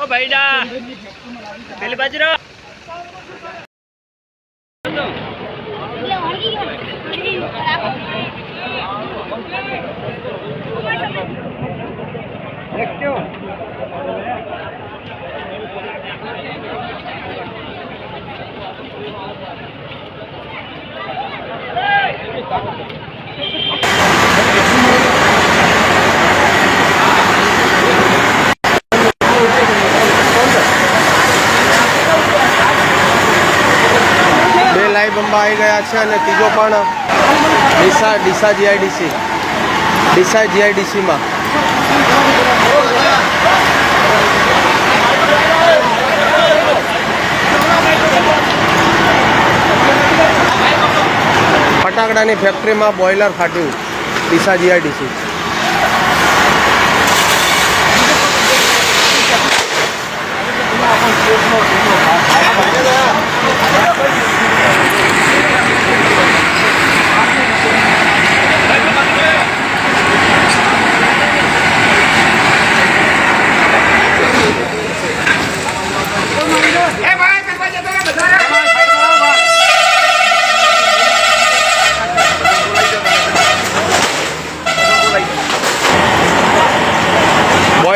ઓ ભાઈડા પેલી બાજુ રહો. બે લાઈવ બંબા આવી ગયા છે અને ત્રીજો પણ ડીસા ડીસા જીઆઈડીસી. ડીસા જીઆઈડીસીમાં. ફટાકડાની ફેક્ટરીમાં બોઇલર ફાટ્યું. ડીસા જીઆઈડીસી.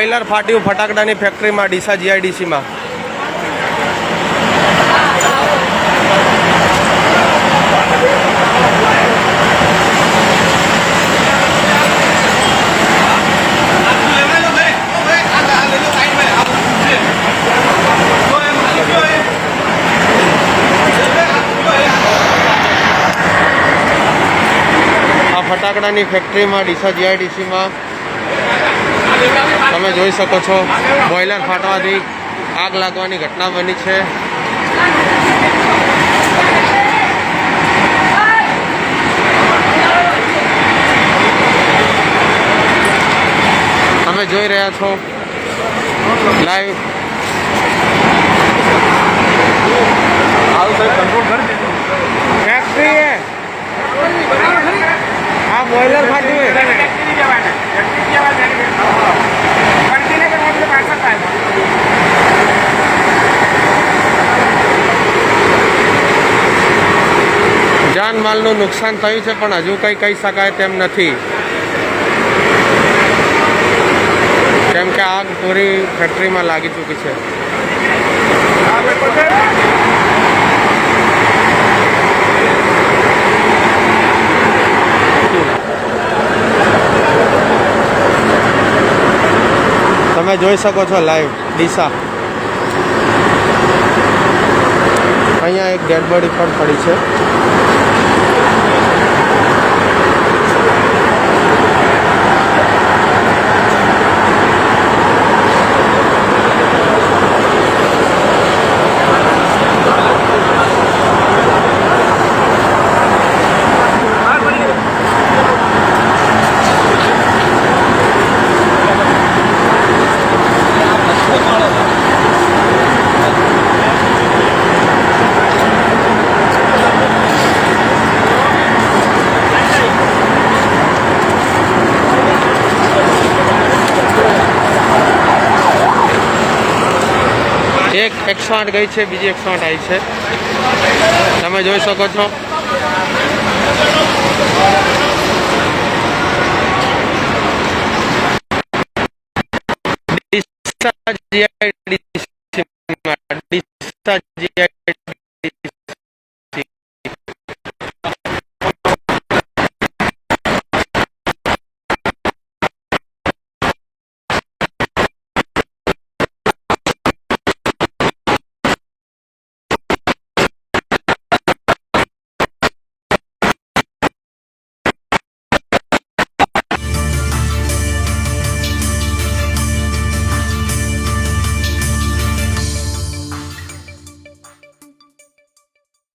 બોઇલર ફાટ્યું ફટાકડાની ફેક્ટરીમાં ડીસા જીઆઈડીસીમાં. ફટાકડાની ફેક્ટરીમાં ડીસા જીઆઈડીસીમાં તમે જોઈ શકો છો બોઇલર ફાટવાથી આગ લાગવાની ઘટના બની છે. તમે જોઈ રહ્યા છો લાઈવ. ફેક્ટરી હે આ બોઇલર ફાટ્યું જાનમાલનું નુકસાન થયું છે, પણ હજુ કંઈ કહી શકાય તેમ નથી. કેમ કે આગ પૂરી ફેક્ટરીમાં લાગી ચૂકી છે. તમે જોઈ શકો છો લાઈવ, દિશા. અહીંયા એક ડેડ બોડી પણ પડી છે. એક એકસો આઠ ગઈ છે, બીજી એકસો આઠ આવી છે. તમે જોઈ શકો છો. Deesa GIDC Deesa GIDC